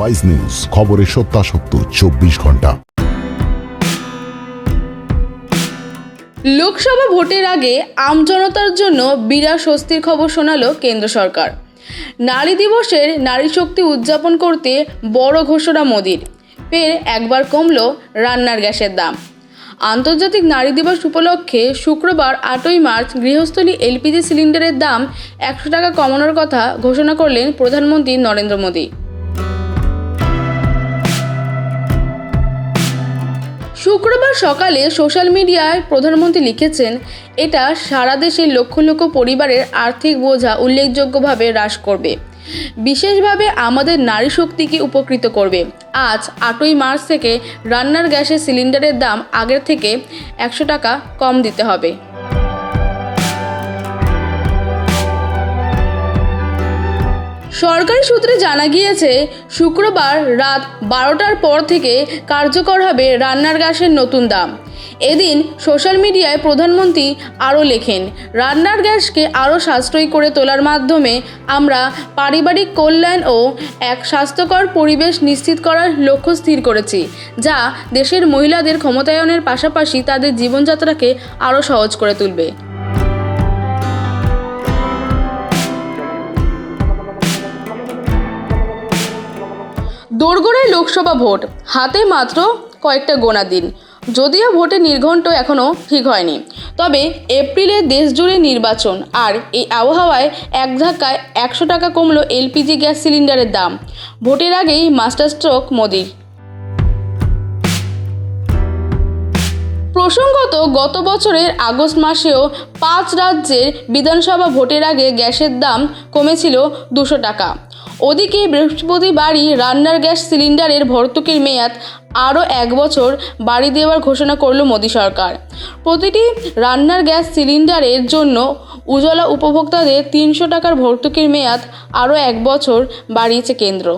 Wise news খবরের সত্যাসত্য, চব্বিশ ঘণ্টা। লোকসভা ভোটের আগে আমজনতার জন্য বিরাট স্বস্তির খবর শোনালো কেন্দ্র সরকার। নারী দিবসের নারী শক্তি উদযাপন করতে বড় ঘোষণা মোদির। ফের একবার কমল রান্নার গ্যাসের দাম। আন্তর্জাতিক নারী দিবস উপলক্ষে শুক্রবার আটই মার্চ গৃহস্থলী এলপিজি সিলিন্ডারের দাম একশো টাকা কমানোর কথা ঘোষণা করলেন প্রধানমন্ত্রী নরেন্দ্র মোদী। শুক্রবার সকালে সোশ্যাল মিডিয়ায় প্রধানমন্ত্রী লিখেছেন, এটা সারা দেশের লক্ষ লক্ষ পরিবারের আর্থিক বোঝা উল্লেখযোগ্যভাবে হ্রাস করবে। বিশেষভাবে আমাদের নারী শক্তিকে উপকৃত করবে। আজ আটই মার্চ থেকে রান্নার গ্যাসের সিলিন্ডারের দাম আগের থেকে একশো টাকা কম দিতে হবে। সরকারি সূত্রে জানা গিয়েছে, শুক্রবার রাত বারোটার পর থেকে কার্যকর হবে রান্নার গ্যাসের নতুন দাম। এদিন সোশ্যাল মিডিয়ায় প্রধানমন্ত্রী আরও লেখেন, রান্নার গ্যাসকে আরও সাশ্রয়ী করে তোলার মাধ্যমে আমরা পারিবারিক কল্যাণ ও এক স্বাস্থ্যকর পরিবেশ নিশ্চিত করার লক্ষ্য স্থির করেছি, যা দেশের মহিলাদের ক্ষমতায়নের পাশাপাশি তাদের জীবনযাত্রাকে আরও সহজ করে তুলবে। দোরগোড়ায় লোকসভা ভোট, হাতে মাত্র কয়েকটা গোনা দিন। যদিও ভোটের নির্ঘণ্ট এখনও ঠিক হয়নি। তবে এপ্রিলে দেশ জুড়ে নির্বাচন আর এই আবহাওয়ায় এক ধাক্কায় একশো টাকা কমলো এলপিজি গ্যাস সিলিন্ডারের দাম। ভোটের আগেই মাস্টার স্ট্রোক মোদির। প্রসঙ্গত, গত বছরের আগস্ট মাসেও পাঁচ রাজ্যের বিধানসভা ভোটের আগে গ্যাসের দাম কমেছিল দুশো টাকা। ওদিকে বৃহস্পতিবারই রান্নার গ্যাস সিলিন্ডারের ভর্তুকির মেয়াদ আরও এক বছর বাড়ি দেওয়ার ঘোষণা করল মোদী সরকার। প্রতিটি রান্নার গ্যাস সিলিন্ডারের জন্য উজ্জ্বলা উপভোক্তাদের তিনশো টাকার ভর্তুকির মেয়াদ আরও এক বছর বাড়িয়েছে কেন্দ্র।